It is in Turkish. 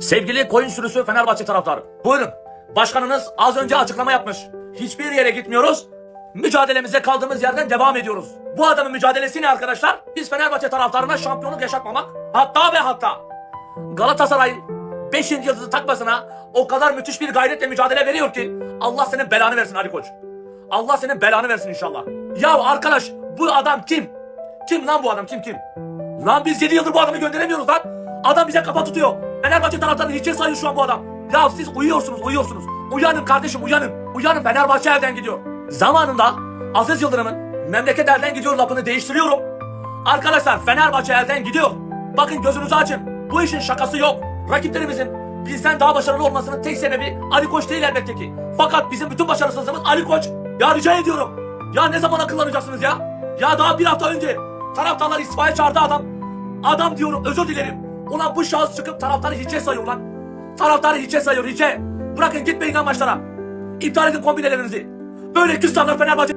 Sevgili koyun sürüsü Fenerbahçe taraftarı. Buyurun. Başkanınız az önce açıklama yapmış. Hiçbir yere gitmiyoruz. Mücadelemize kaldığımız yerden devam ediyoruz. Bu adamın mücadelesi ne arkadaşlar? Biz Fenerbahçe taraftarına şampiyonluk yaşatmamak. Hatta ve hatta Galatasaray'ın 5. yıldızı takmasına o kadar müthiş bir gayretle mücadele veriyor ki Allah senin belanı versin Ali Koç. Allah senin belanı versin inşallah. Ya arkadaş bu adam kim? Kim lan bu adam kim kim? Lan biz 7 yıldır bu adamı gönderemiyoruz lan. Adam bize kafa tutuyor. Fenerbahçe taraftarını hiçe sayıyor şu an bu adam. Ya siz uyuyorsunuz uyuyorsunuz. Uyanın kardeşim uyanın. Uyanın Fenerbahçe elden gidiyor. Zamanında Aziz Yıldırım'ın memleket elden gidiyor lafını değiştiriyorum. Arkadaşlar Fenerbahçe elden gidiyor. Bakın gözünüzü açın. Bu işin şakası yok. Rakiplerimizin bizden daha başarılı olmasının tek sebebi Ali Koç değil elbette ki. Fakat bizim bütün başarısızlığımız Ali Koç. Ya rica ediyorum. Ya ne zaman akıllanacaksınız ya? Ya daha bir hafta önce taraftarlar istifaya çağırdı adam. Adam diyorum özür dilerim. Ulan bu şahıs çıkıp taraftarı hiçe sayıyor lan. Taraftarı hiçe sayıyor hiçe. Bırakın gitmeyin lan maçlara. İptal edin kombinelerinizi. Böyle küstahlar Fenerbahçe